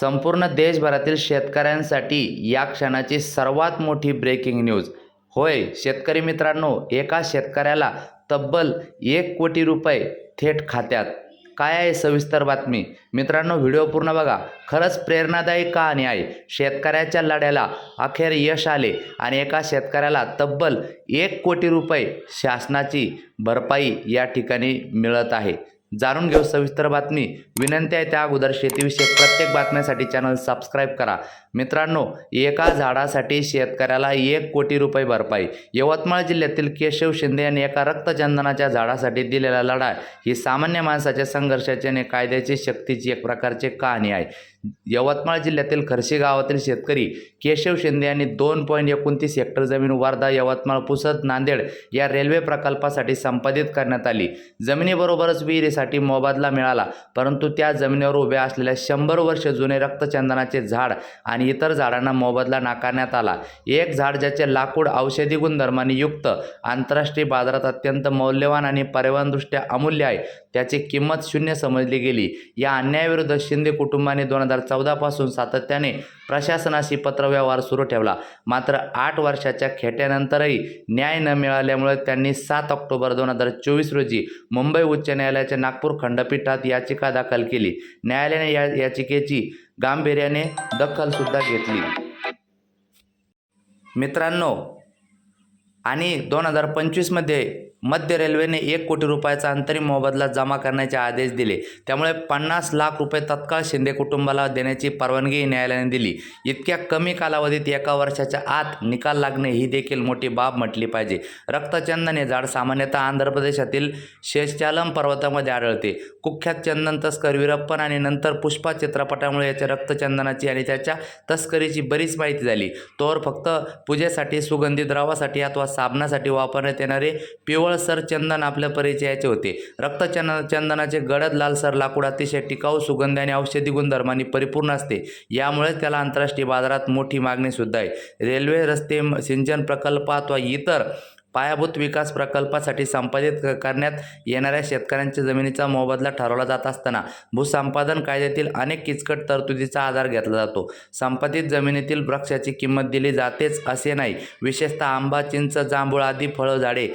संपूर्ण देशभरातील शेतकऱ्यांसाठी या क्षणाची सर्वात मोठी ब्रेकिंग न्यूज होय शेतकरी मित्रांनो एका शेतकऱ्याला तब्बल एक कोटी रुपये थेट खात्यात. काय आहे सविस्तर बातमी? मित्रांनो व्हिडिओ पूर्ण बघा. खरंच प्रेरणादायी कहाणी आहे. शेतकऱ्याच्या लढ्याला अखेर यश आले आणि एका शेतकऱ्याला तब्बल एक कोटी रुपये शासनाची भरपाई या ठिकाणी मिळत आहे. जाणून घेऊ सविस्तर बातमी. विनंती आहे त्या अगोदर शेतीविषयक प्रत्येक बातम्यासाठी चॅनल सबस्क्राईब करा. मित्रांनो एका झाडासाठी शेतकऱ्याला एक कोटी रुपये भरपाई. यवतमाळ जिल्ह्यातील केशव शिंदे यांनी एका रक्तचंदनाच्या झाडासाठी दिलेला लढा ही सामान्य माणसाच्या संघर्षाची आणि कायद्याची शक्तीची एक प्रकारची कहाणी आहे. यवतमाळ जिल्ह्यातील खर्शी गावातील शेतकरी केशव शिंदे यांनी दोन पॉईंट एकोणतीस हेक्टर जमीन वर्धा यवतमाळ पुसद नांदेड या रेल्वे प्रकल्पासाठी संपादित करण्यात आली. जमिनीबरोबरच विहिरीसाठी मोबदला मिळाला परंतु त्या जमिनीवर उभ्या असलेल्या शंभर वर्ष जुने रक्तचंदनाचे झाड आणि इतर झाडांना मोबदला नाकारण्यात आला. एक झाड ज्याचे लाकूड औषधी गुणधर्माने युक्त आंतरराष्ट्रीय बाजारात अत्यंत मौल्यवान आणि पर्यावरणदृष्ट्या अमूल्य आहे त्याची किंमत शून्य समजली गेली. या अन्यायाविरुद्ध शिंदे कुटुंबाने दोन हजार चौदापासून सातत्याने प्रशासनाशी पत्रव्यवहार सुरू ठेवला. मात्र आठ वर्षाच्या खेट्यानंतरही न्याय न मिळाल्यामुळे त्यांनी सात ऑक्टोबर दोन हजार चोवीस रोजी मुंबई उच्च न्यायालयाच्या नागपूर खंडपीठात याचिका दाखल केली. न्यायालयाने या याचिकेची गांभीर्याने दखलसुद्धा घेतली. मित्रांनो आणि दोन हजार पंचवीसमध्ये मध्य रेल्वेने एक कोटी रुपयाचा अंतरिम मोबदला जमा करण्याचे आदेश दिले. त्यामुळे पन्नास लाख रुपये तत्काळ शिंदे कुटुंबाला देण्याची परवानगी न्यायालयाने दिली. इतक्या कमी कालावधीत एका वर्षाच्या आत निकाल लागणे ही देखील मोठी बाब म्हटली पाहिजे. रक्तचंदन हे झाड सामान्यतः आंध्र प्रदेशातील शेषचालम पर्वतामध्ये आढळते. कुख्यात चंदन तस्कर वीरप्पन आणि नंतर पुष्पा चित्रपटामुळे याच्या रक्तचंदनाची आणि त्याच्या तस्करीची बरीच माहिती झाली. तोवर फक्त पूजेसाठी सुगंधी द्रवासाठी अथवा साबणासाठी वापरण्यात येणारे पिवळ पिवळसर चंदन आपल्या परिचयाचे होते. रक्तचंद चंदनाचे गडद लालसर लाकूड अतिशय टिकाऊ सुगंधी आणि औषधी गुणधर्मांनी परिपूर्ण असते. यामुळेच त्याला आंतरराष्ट्रीय बाजारात मोठी मागणी सुद्धा आहे. रेल्वे रस्ते सिंचन प्रकल्प अथवा इतर पायाभूत विकास प्रकल्पासाठी संपादित करण्यात येणाऱ्या शेतकऱ्यांच्या जमिनीचा मोबदला ठरवला जात असताना भूसंपादन कायद्यातील अनेक किचकट तरतुदीचा आधार घेतला जातो. संपादित जमिनीतील वृक्षाची किंमत दिली जातेच असे नाही. विशेषतः आंबा चिंच जांभूळ आदी फळं झाडे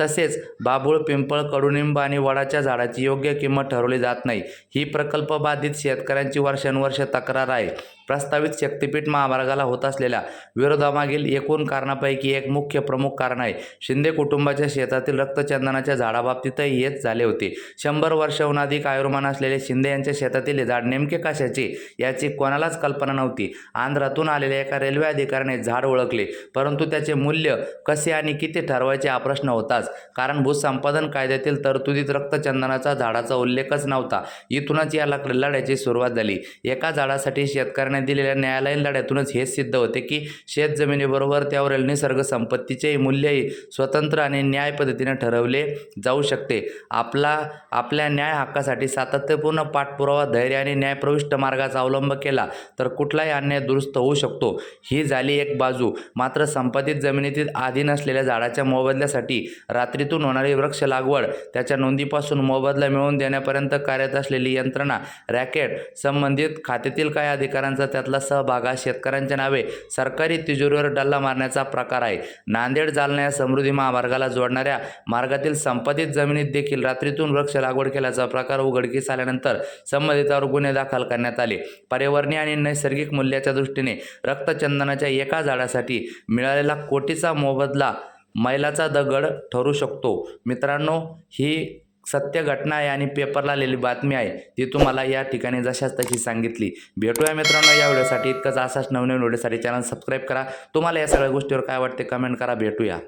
तसेच बाभूळ पिंपळ कडुनिंब आणि वडाच्या झाडाची योग्य किंमत ठरवली जात नाही. ही प्रकल्प बाधित शेतकऱ्यांची वर्षानुवर्ष तक्रार आहे. प्रस्तावित शक्तीपीठ महामार्गाला होत असलेल्या विरोधामागील एकूण कारणापैकी एक मुख्य प्रमुख कारण आहे. शिंदे कुटुंबाच्या शेतातील रक्तचंदनाच्या झाडाबाबतीतही हेच झाले होते. शंभर वर्षाहून अधिक आयुर्मान असलेले शिंदे यांच्या शेतातील हे झाड नेमके कशाचे याची कोणालाच कल्पना नव्हती. आंध्रातून आलेल्या एका रेल्वे अधिकाऱ्याने झाड ओळखले परंतु त्याचे मूल्य कसे आणि किती ठरवायचे हा प्रश्न होताच. कारण भूसंपादन कायद्यातील तरतुदीत रक्तचंदनाचा झाडाचा उल्लेखच नव्हता. इथूनच या लढ्याची सुरुवात झाली. एका झाडासाठी शेतकऱ्याने दिलेल्या न्यायालयीन लढ्यातूनच हेच सिद्ध होते की शेत जमिनीबरोबर त्यावरील निसर्ग संपत्तीचेही मूल्यही स्वतंत्र आणि न्याय पद्धतीने ठरवले जाऊ शकते. आपला आपल्या न्याय हक्कासाठी सातत्यपूर्ण पाठपुरावा धैर्य आणि न्यायप्रविष्ट मार्गाचा अवलंब केला तर कुठलाही अन्याय दुरुस्त होऊ शकतो. ही झाली एक बाजू. मात्र संपादित जमिनीतील अधीन असलेल्या झाडाच्या मोबदल्यासाठी रात्रीतून होणारी वृक्ष लागवड त्याच्या नोंदीपासून मोबदला मिळवून देण्यापर्यंत कार्यरत असलेली यंत्रणा रॅकेट संबंधित खात्यातील काही अधिकाऱ्यांचा त्यातला सहभाग हा शेतकऱ्यांच्या नावे. सरकारी तिजोरीवर डल्ला मारण्याचा प्रकार आहे. नांदेड जालना या समृद्धी महामार्गाला जोडणाऱ्या मार्गातील संपादित जमिनीत देखील रात्रीतून वृक्ष लागवड केल्याचा प्रकार उघडकीस आल्यानंतर संबंधितावर गुन्हे दाखल करण्यात आले. पर्यावरणीय आणि नैसर्गिक मूल्याच्या दृष्टीने रक्तचंदनाच्या एका झाडासाठी मिळालेला कोटीचा मोबदला मैलाचा दगड ठरू शकतो. मित्रांनो ही सत्य घटना आहे आणि पेपरला आलेली बातमी आहे. ती तुम्हाला या ठिकाणी जशाच तशी सांगितली. भेटूया मित्रांनो या व्हिडिओसाठी. इतकंच असाच नवनवीन व्हिडिओसाठी चॅनल सबस्क्राईब करा. तुम्हाला या सगळ्या गोष्टीवर काय वाटते कमेंट करा. भेटूया.